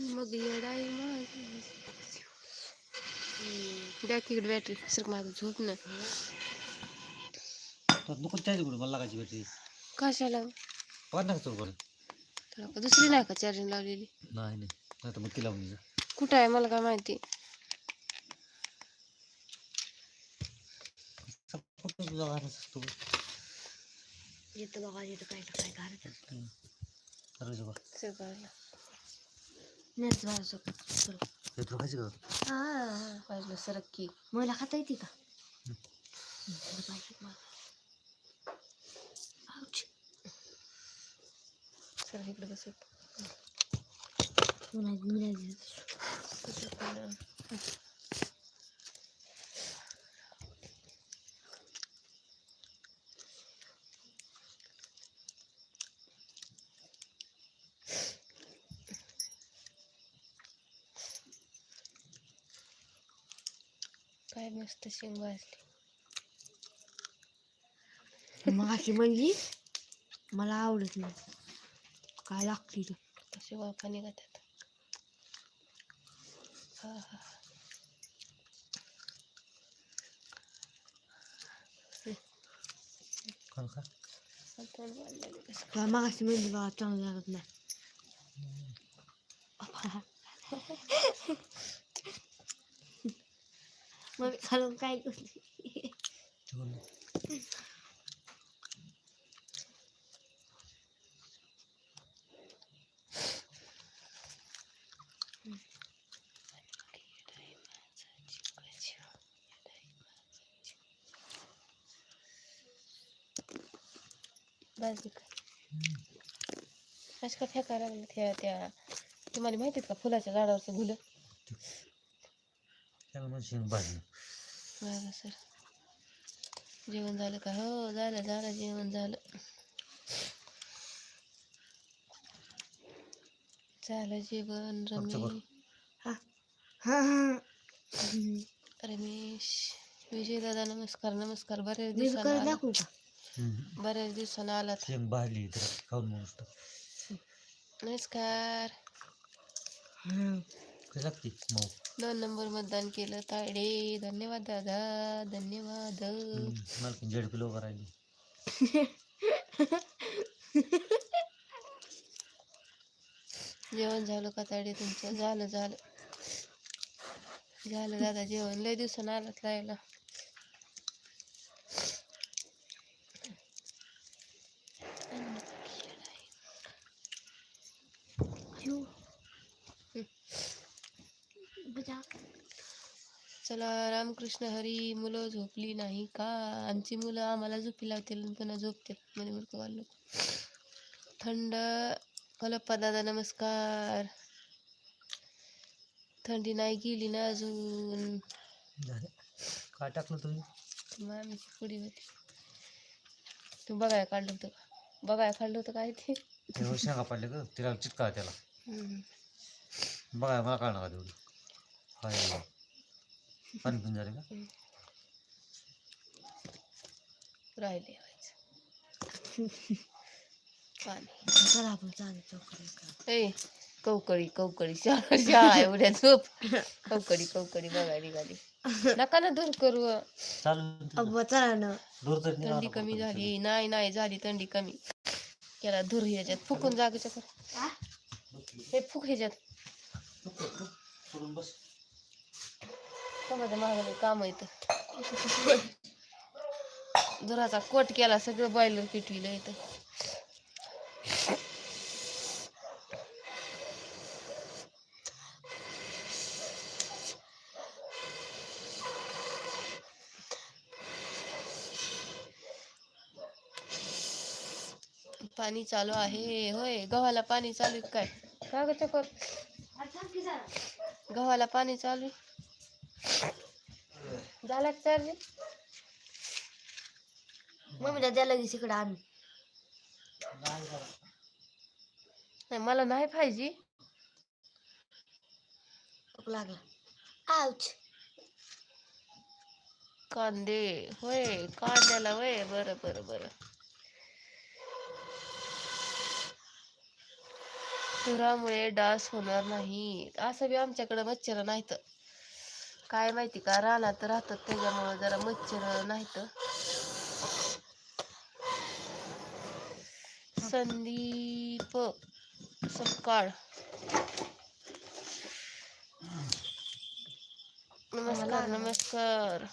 मग येडाई द्या तिकडे बॅटरी सर माझं झोप ना. तर नको चार्ज करू मला लागायची बॅटरी कशाला? चोर करू तुला का दुसरी नाही का चार्जिंग लावलेली? नाही नाही. नाही तर मग ती लावून कुठं आहे? मला काय माहिती. फक्त तुझा वारच असतो येतं बघा येतं. काय काय बा सर नेट जायचं चल. हे तुला खायचं का? हा वाजलं सरक की. मला खाता येते का? हं. मला पाहिजे मला. Ouch. सर इकडे बसत मी नाही मी नाही देत. मस्त शेंग भाजली. मग अशी म्हणजे मला आवडत नाही. काय लागते ते कशी वाफा निघतात. हा हा काय मग अशी म्हणजे बघा चांगलं लागत नाही. मग खालून काय करते कोण भाजली का लागलं त्या त्या तुम्हाला माहिती आहेत का फुलाच्या झाडावरचं फुलं? त्याला शेंग भाजली बरं सर. जेवण झालं का? हो झालं झालं जेवण झालं. झालं जेवण. रमेश. हा. हा हा. रमेश. विजय दादा नमस्कार नमस्कार. बऱ्याच दिवसानं आला. बऱ्याच दिवसानं मस्त. नमस्कार. कशी लागते मऊ? दोन नंबर मतदान केलं तायडे. धन्यवाद दादा धन्यवाद. मला दीड किलो करायली जेवण झालं का तायडे तुमचं? झालं झालं. झालं दादा जेवण. लय दिवसानं आलात लायला चला रामकृष्ण हरी मुलं झोपली नाही का? आमची मुलं आम्हाला झोपी लावतील पुन्हा झोपतील म्हणजे मूर्ख वाढलो थंड कलप्पा दादा नमस्कार. थंडी नाही गेली ना अजून? काय टाकलं तुम्ही? मामीची पुडी होती. तू बघाय काढलं होतं का? बघाय काढलं होतं काय ते? शेंगा पडले का तिला चिटका त्याला. बघा मला तेवढी? हाय. पाणी पिऊन झाले का? राहिले व्हायचं पाणी. चला आपण चालू चौकडे ए कौकळी कौकळी शाळा शाळा आहे उद्या झोप. कौकळी कौकळी बघायला निघाली. नका ना दूर करू. चालू अब्बा चला ना. दूर तरी नाही थंडी कमी झाली. नाही नाही झाली थंडी कमी. त्याला धूर ह्याच्यात. फुकून जागेच्या कर हे फुक ह्याच्यात. सोडून बस. माझ्या मागं काम येतं धुराचा कोट केला सगळं बॉयलर पिटविलं इथं. पाणी चालू आहे होय गव्हाला पाणी चालू काय का ग चकोर गव्हाला पाणी चालू झाला चार्जिंग? मम्मीला द्या लगेच इकडे आण नाही मला नाही पाहिजे. लागला. आउच कांदे होय कांद्याला होय बरं बरं बरं. धुरामुळे डास होणार नाही. असं बी आमच्याकडे मच्छर नाहीत. काय माहिती का रानात राहतात त्याच्यामुळं जरा मच्छर नाहीत. संदीप सकाळ. नमस्कार नमस्कार.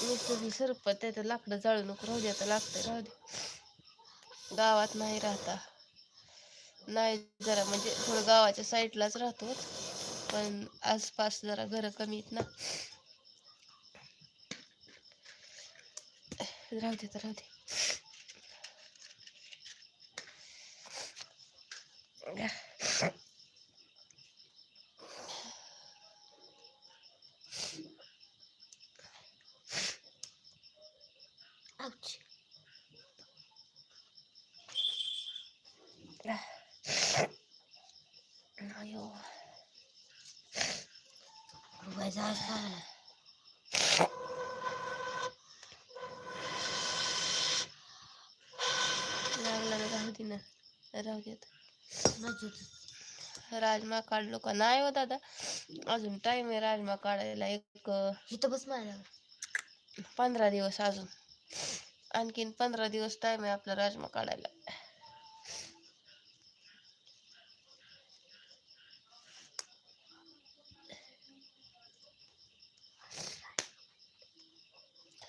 नुसतं सरपत आहे तर लाकडं जाळू नको राहू दे आता लागतंय राहू दे. गावात नाही राहता. नाही जरा म्हणजे थोडं गावाच्या साईडलाच राहतो पण आसपास जरा घरं कमी आहेत ना. राहू दे तर राहू दे Ouch. अयो उगाच आज लागला लागला ना राहू दे ना मजेत राजमा काढलो का? नाही हो दादा. अजून टाइम आहे राजमा काढायला. एक इथं बस माझ्या पंधरा दिवस अजून. आणखीन पंधरा दिवस टाइम आहे आपला राजमा काढायला.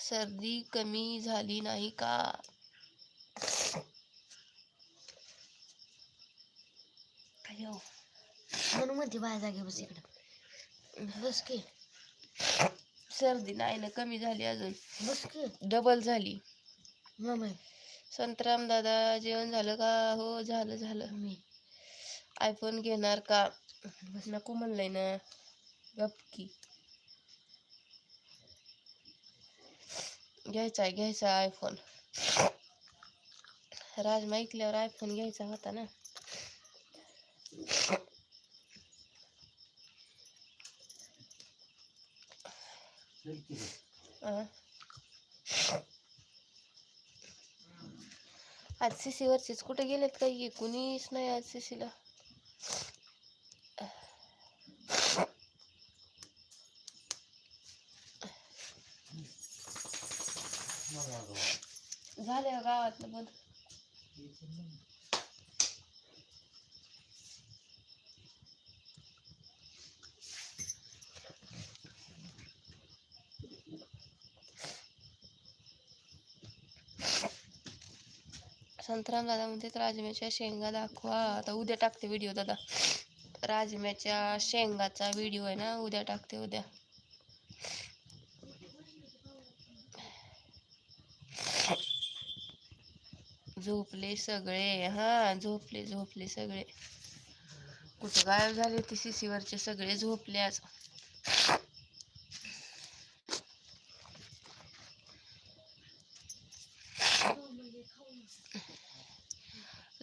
सर्दी कमी झाली नाही का? अयो म्हणून म्हणते बाहेर जागे बस इकडं. बस की. सर्दी नाही ना कमी झाली अजून. बस की. डबल झाली. मम्मी संतराम दादा जेवण झालं का? हो झालं झालं. मी. आयफोन घेणार का? नको म्हणलंय ना. गपकी घ्यायचा आहे घ्यायचा आयफोन. राजमा ऐकल्यावर आयफोन घ्यायचा होता ना. आज सीसी वरचीच कुठे गेलेत काही कुणीच नाही आज सीसीला झाले गावातलं बंद. संतराम दादा म्हणते राजम्याच्या शेंगा दाखवा. आता उद्या टाकते व्हिडिओ दादा. राजम्याच्या शेंगाचा व्हिडिओ आहे ना उद्या टाकते उद्या. झोपले सगळे. हा झोपले झोपले सगळे. कुठे गायब झाले ते सीसीवरचे सगळे झोपले आज.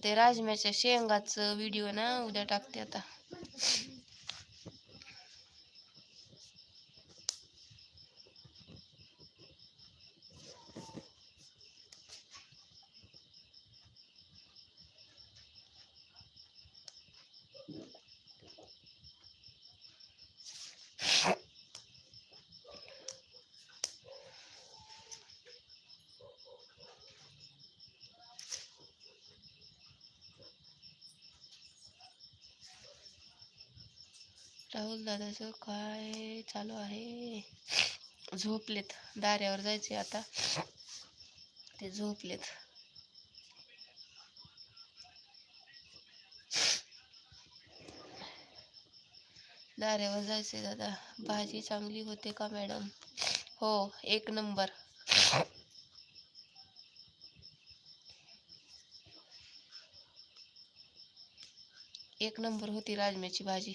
ते राजम्याच्या शेंगाचं व्हिडिओ ना उद्या टाकते आता. राहुल दादाचं काय चालू आहे? झोपलेत. दाऱ्यावर जायचे आता. ते झोपलेत. दाऱ्यावर जायचे दादा. भाजी चांगली होते का मॅडम? हो एक नंबर. एक नंबर होती राजम्याची भाजी.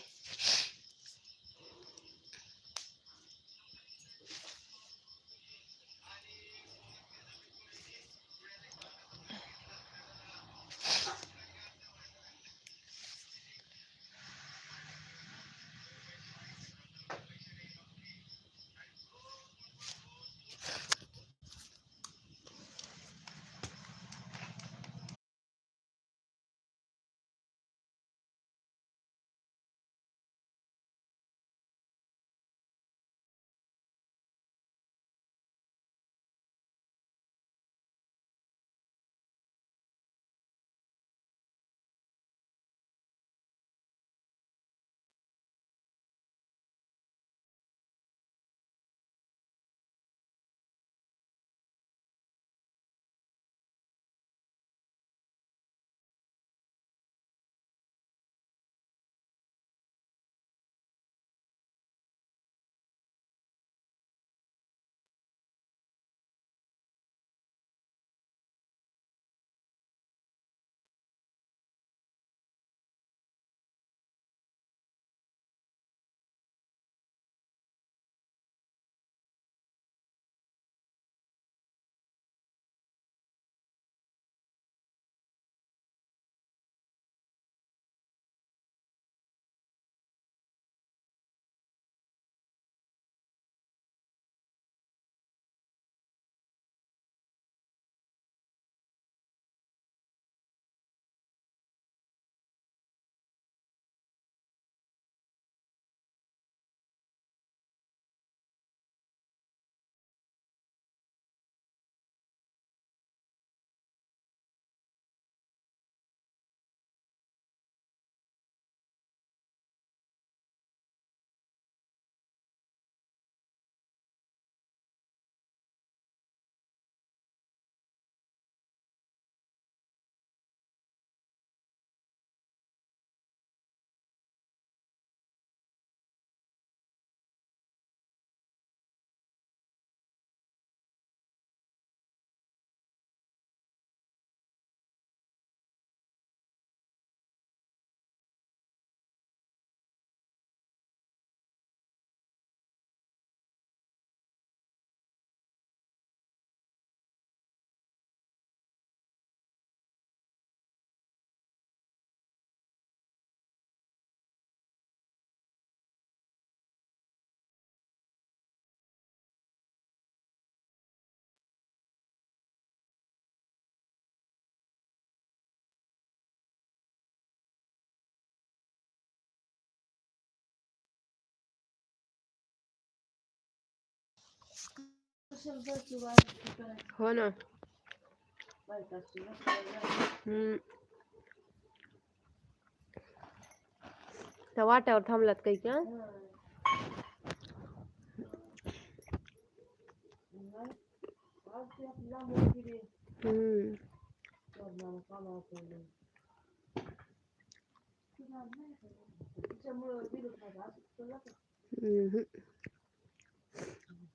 हो ना. हम्म. त्या वाट्यावर थांबलात काही का? हम्म.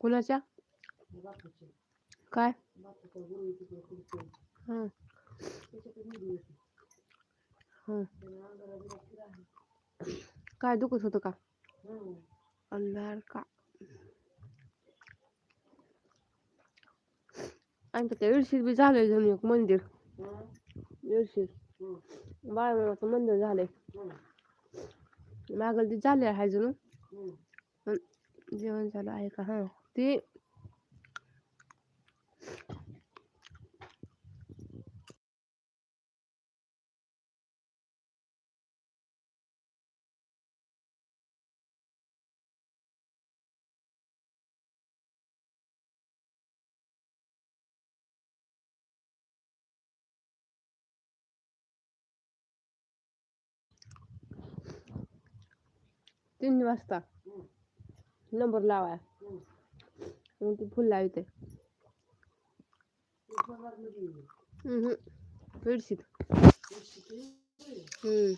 कुणाच्या? काय? हं. हं. काय दुखत होतं का? अंधार का? आमचं त्या इडशीत बी झालंय जणू एक मंदिर. इडशीत बाळमामाचं मंदिर झालंय. मागल ते झाले आहे जणू पण जेवण चालू आहे का हा ते तीन वाजता नंबर लावाय मग ते फुल लावते. हम्म. हम्म.